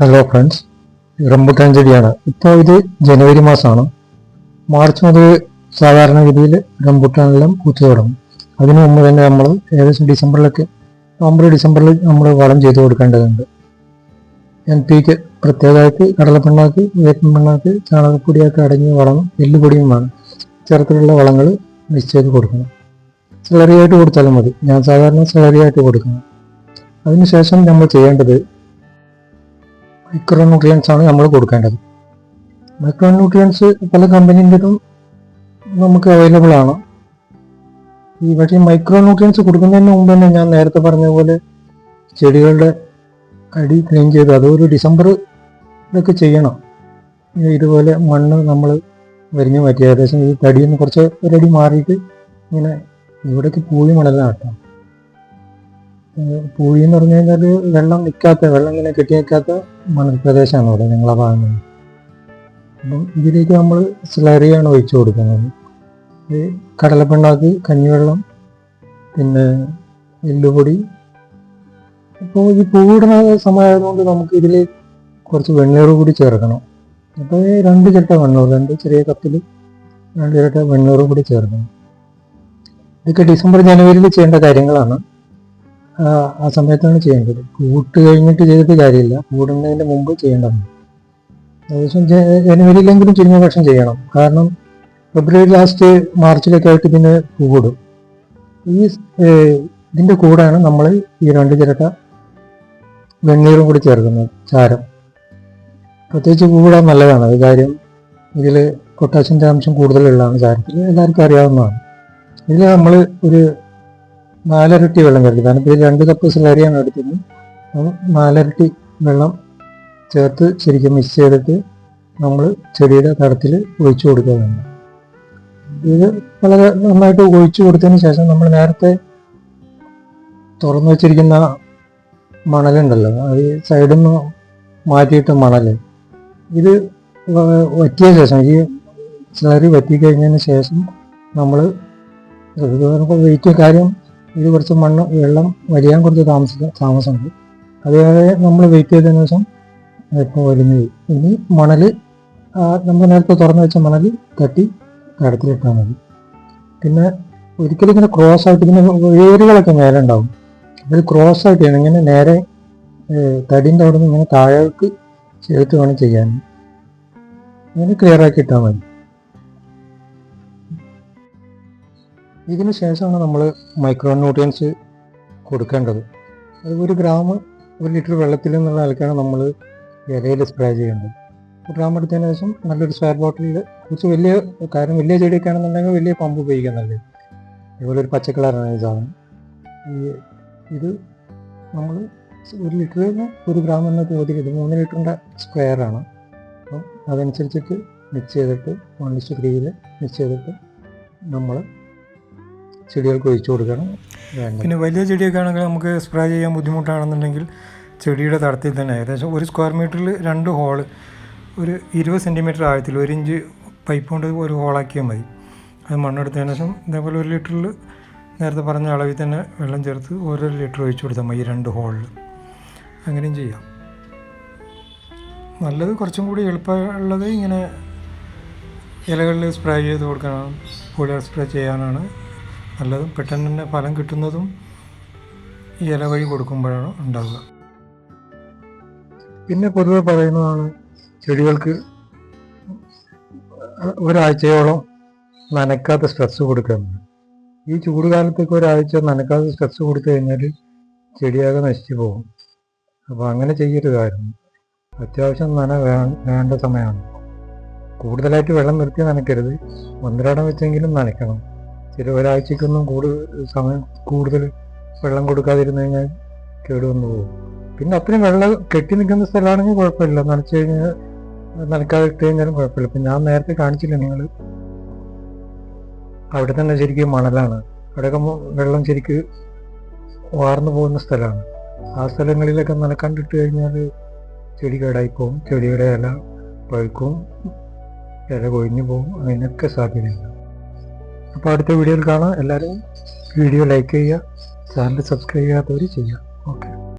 Hello friends rambutan ചെടിയാണ് ഇപ്പോൾ ഇത് ജനുവരി മാസമാണ് മാർച്ച് മുതൽ സാധാരണഗതിയിൽ റംബുട്ടാനെല്ലാം പൂത്തു തുടങ്ങും. അതിനു മുമ്പ് തന്നെ നമ്മൾ ഏകദേശം ഡിസംബറിലൊക്കെ നവംബർ ഡിസംബറിൽ നമ്മൾ വളം ചെയ്ത് കൊടുക്കേണ്ടതുണ്ട്. എൻ പിക്ക് പ്രത്യേകമായിട്ട് കടലപ്പിണ്ണാക്ക് വേപ്പിൻ പിണ്ണാക്ക് ചാണകപ്പൊടിയൊക്കെ അടങ്ങിയ വളം എല്ലുപൊടിയും വേണം ഇത്തരത്തിലുള്ള വളങ്ങൾ ചെയ്ത് കൊടുക്കണം. സിലറിയായിട്ട് കൊടുത്താലും മതി. ഞാൻ സാധാരണ സിലറിയായിട്ട് കൊടുക്കണം അതിനുശേഷം നമ്മൾ ചെയ്യേണ്ടത് മൈക്രോ ന്യൂട്രിയൻസ് ആണ് നമ്മൾ കൊടുക്കേണ്ടത്. മൈക്രോ ന്യൂട്രിയൻസ് പല കമ്പനീന്റെതും നമുക്ക് അവൈലബിൾ ആണ്. ഈ പക്ഷേ മൈക്രോ ന്യൂട്രിയൻസ് കൊടുക്കുന്നതിന് മുമ്പ് തന്നെ ഞാൻ നേരത്തെ പറഞ്ഞ പോലെ ചെടികളുടെ അടി ക്ലീൻ ചെയ്ത് അതൊരു ഡിസംബർ ഇതൊക്കെ ചെയ്യണം. ഇതുപോലെ മണ്ണ് നമ്മൾ വരിഞ്ഞു മാറ്റി ഏകദേശം ഈ തടിയിൽ നിന്ന് കുറച്ച് ഒരടി മാറിയിട്ട് ഇങ്ങനെ ഇവിടേക്ക് പൂഴി മണലാണ് കേട്ടോ. പൂഴി എന്ന് പറഞ്ഞു കഴിഞ്ഞാൽ വെള്ളം നിൽക്കാത്ത വെള്ളം ഇങ്ങനെ കെട്ടി നിൽക്കാത്ത മണൽ പ്രദേശമാണ് ഇവിടെ ഞങ്ങളെ ഭാഗങ്ങളിൽ അപ്പം ഇതിലേക്ക് നമ്മൾ സ്ലറിയാണ് ഒഴിച്ചു കൊടുക്കുന്നത്. കടലപ്പിണ്ണാക്ക് കഞ്ഞിവെള്ളം പിന്നെ എല്ലുപൊടി. ഇപ്പോൾ ഈ പൂവിടുന്ന സമയമായതുകൊണ്ട് നമുക്ക് ഇതിൽ കുറച്ച് വെണ്ണീർ കൂടി ചേർക്കണം. അപ്പോൾ രണ്ട് ചിരട്ട വെണ്ണൂർ രണ്ട് ചെറിയ കപ്പിൽ രണ്ട് ചിരട്ട വെണ്ണൂർ കൂടി ചേർക്കണം. ഇതൊക്കെ ഡിസംബർ ജനുവരിയിൽ ചെയ്യേണ്ട കാര്യങ്ങളാണ്. ആ സമയത്താണ് ചെയ്യേണ്ടത്. കൂട്ട് കഴിഞ്ഞിട്ട് ചെയ്തിട്ട് കാര്യമില്ല. കൂടുന്നതിന് മുമ്പ് ചെയ്യേണ്ടതാണ്. ഏകദേശം ജനുവരിയിലെങ്കിലും ചുരുങ്ങിയ പക്ഷം ചെയ്യണം. കാരണം ഫെബ്രുവരി ലാസ്റ്റ് മാർച്ചിലൊക്കെ ആയിട്ട് പിന്നെ കൂടും. ഈ ഇതിന്റെ കൂടാണ് നമ്മൾ ഈ രണ്ട് ചിരട്ട വെണ്ണീറും കൂടി ചേർക്കുന്നത്. ചാരം. പ്രത്യേകിച്ച് കൂടാൻ നല്ലതാണ്. അത് കാര്യം ഇതിൽ പൊട്ടാഷ്യന്റെ അംശം കൂടുതലുള്ളതാണ് ചാരത്തിൽ എല്ലാവർക്കും അറിയാവുന്നതാണ്. ഇതിൽ നമ്മൾ ഒരു നാലരട്ടി വെള്ളം കരുതി. കാരണം ഇതിൽ രണ്ട് കപ്പ് സിലേറിയാണ് എടുത്തത് നാലരട്ടി വെള്ളം ചേർത്ത് ശരിക്കും മിക്സ് ചെയ്തിട്ട് നമ്മൾ ചെടിയുടെ തടത്തിൽ ഒഴിച്ചു കൊടുക്കുക വേണം. ഇത് വളരെ നന്നായിട്ട് ഒഴിച്ചു കൊടുത്തതിന് ശേഷം നമ്മൾ നേരത്തെ തുറന്നു വെച്ചിരിക്കുന്ന മണലുണ്ടല്ലോ അത് സൈഡിൽ നിന്ന് മാറ്റിയിട്ട് മണൽ ഇത് വറ്റിയ ശേഷം ഈ സ്ലറി വറ്റി കഴിഞ്ഞതിന് ശേഷം നമ്മൾ വെയിറ്റ് കാര്യം ഇത് കുറച്ച് മണ്ണ് വെള്ളം വലിയാൻ കുറച്ച് താമസിക്ക താമസമുണ്ട്. അതേപോലെ നമ്മൾ വെയിറ്റ് ചെയ്തതിന് ശേഷം ഇപ്പോൾ വരുന്നത് ഇനി മണൽ നമ്മൾ നേരത്തെ തുറന്നു വെച്ച മണൽ തട്ടി കടത്തിലിട്ടാൽ മതി. പിന്നെ ഒരിക്കലും ഇങ്ങനെ ക്രോസ് ആയിട്ട് ഇങ്ങനെ വേരുകളൊക്കെ മേലെ ഉണ്ടാവും. അത് ക്രോസ് ആയിട്ട് ചെയ്യണം. ഇങ്ങനെ നേരെ തടിന്റെ അവിടെ നിന്ന് ഇങ്ങനെ താഴേക്ക് ചേർത്ത് വേണം ചെയ്യാൻ. അങ്ങനെ ക്ലിയർ ആക്കി ഇട്ടാൽ മതി. ഇതിന് ശേഷമാണ് നമ്മൾ മൈക്രോ ന്യൂട്രിയൻസ് കൊടുക്കേണ്ടത്. അത് ഒരു ഗ്രാം ഒരു ലിറ്റർ വെള്ളത്തിൽ എന്നുള്ള നിലക്കാണ് നമ്മൾ ഇലയിൽ സ്പ്രേ ചെയ്യേണ്ടത്. ഒരു ഗ്രാം എടുത്തതിന് ശേഷം നല്ലൊരു സ്വയർ ബോട്ടിലിൽ കുറച്ച് വലിയ കാരണം വലിയ ചെടിയൊക്കെ ആണെന്നുണ്ടെങ്കിൽ വലിയ പമ്പ് ഉപയോഗിക്കാൻ നല്ലത്. ഒരു പച്ചക്കളറാണ് ഈ സാധനം. ഈ ഇത് നമ്മൾ ഒരു ലിറ്ററിന് ഒരു ഗ്രാം എന്ന ഇത് മൂന്ന് ലിറ്ററിന്റെ സ്ക്വയറാണ് അപ്പം അതനുസരിച്ചിട്ട് മിക്സ് ചെയ്തിട്ട് വൺ ഇസ്റ്റു ത്രീയിൽ മിക്സ് ചെയ്തിട്ട് നമ്മൾ ചെടികൾക്ക് ഒഴിച്ചു കൊടുക്കണം. പിന്നെ വലിയ ചെടിയൊക്കെ ആണെങ്കിൽ നമുക്ക് സ്പ്രേ ചെയ്യാൻ ബുദ്ധിമുട്ടാണെന്നുണ്ടെങ്കിൽ ചെടിയുടെ തടത്തിൽ തന്നെ ഏകദേശം ഒരു സ്ക്വയർ മീറ്ററിൽ രണ്ട് ഹോൾ ഒരു ഇരുപത് സെന്റിമീറ്റർ ആഴത്തിൽ ഒരു ഇഞ്ച് പൈപ്പ് കൊണ്ട് ഒരു ഹോളാക്കിയാൽ മതി. അത് മണ്ണെടുത്തതിന് ശേഷം ഇതേപോലെ ഒരു ലിറ്ററിൽ നേരത്തെ പറഞ്ഞ അളവിൽ തന്നെ വെള്ളം ചേർത്ത് ഓരോ ലിറ്റർ ഒഴിച്ചു കൊടുത്താൽ മതി ഈ രണ്ട് ഹോളിൽ അങ്ങനെയും ചെയ്യാം. നല്ലത് കുറച്ചും കൂടി എളുപ്പമുള്ളത് ഇങ്ങനെ ഇലകളിൽ സ്പ്രേ ചെയ്ത് കൊടുക്കാനാണ് പുഴ സ്പ്രേ ചെയ്യാനാണ്. നല്ലതും പെട്ടെന്ന് തന്നെ ഫലം കിട്ടുന്നതും ഈ ഇല വഴി കൊടുക്കുമ്പോഴാണ് ഉണ്ടാവുക. പിന്നെ പൊതുവെ പറയുന്നതാണ് ചെടികൾക്ക് ഒരാഴ്ചയോളം നനക്കാത്ത സ്ട്രെസ് കൊടുക്കുന്നത് ഈ ചൂട് കാലത്തേക്ക് ഒരാഴ്ച നനക്കാത്ത സ്ട്രെസ് കൊടുത്തു കഴിഞ്ഞാൽ ചെടിയാകെ നശിച്ചു പോകും. അപ്പോൾ അങ്ങനെ ചെയ്യരുതായിരുന്നു അത്യാവശ്യം നന വേണ്ട സമയമാണ്. കൂടുതലായിട്ട് വെള്ളം നിർത്തി നനയ്ക്കരുത്. ഒന്നരാടം വെച്ചെങ്കിലും നനയ്ക്കണം. ചില ഒരാഴ്ചക്കൊന്നും കൂടുതൽ സമയം കൂടുതൽ വെള്ളം കൊടുക്കാതിരുന്നു കഴിഞ്ഞാൽ കേടുവന്നു പോകും. പിന്നെ അത്രയും വെള്ളം കെട്ടി നിൽക്കുന്ന സ്ഥലമാണെങ്കിൽ കുഴപ്പമില്ല. നനച്ചു കഴിഞ്ഞാൽ നനക്കാതെ ഇട്ട് കഴിഞ്ഞാലും കുഴപ്പമില്ല. ഇപ്പം ഞാൻ നേരത്തെ കാണിച്ചില്ല നിങ്ങൾ? അവിടെ തന്നെ ശരിക്കും മണലാണ്. അവിടെയൊക്കെ വെള്ളം ശരിക്ക് വാർന്നു പോകുന്ന സ്ഥലമാണ്. ആ സ്ഥലങ്ങളിലൊക്കെ നനക്കാണ്ടിട്ട് കഴിഞ്ഞാൽ ചെടി കേടായി പോകും ചെടിയുടെ ഇല പഴുക്കും ഇല കൊഴിഞ്ഞു പോകും അതിനൊക്കെ സാധ്യതയുണ്ട്. അപ്പോൾ അടുത്ത വീഡിയോയിൽ കാണാം. എല്ലാവരും വീഡിയോ ലൈക്ക് ചെയ്യുക ചാനൽ സബ്സ്ക്രൈബ് ചെയ്യാത്തവർ ചെയ്യുക. ഓക്കെ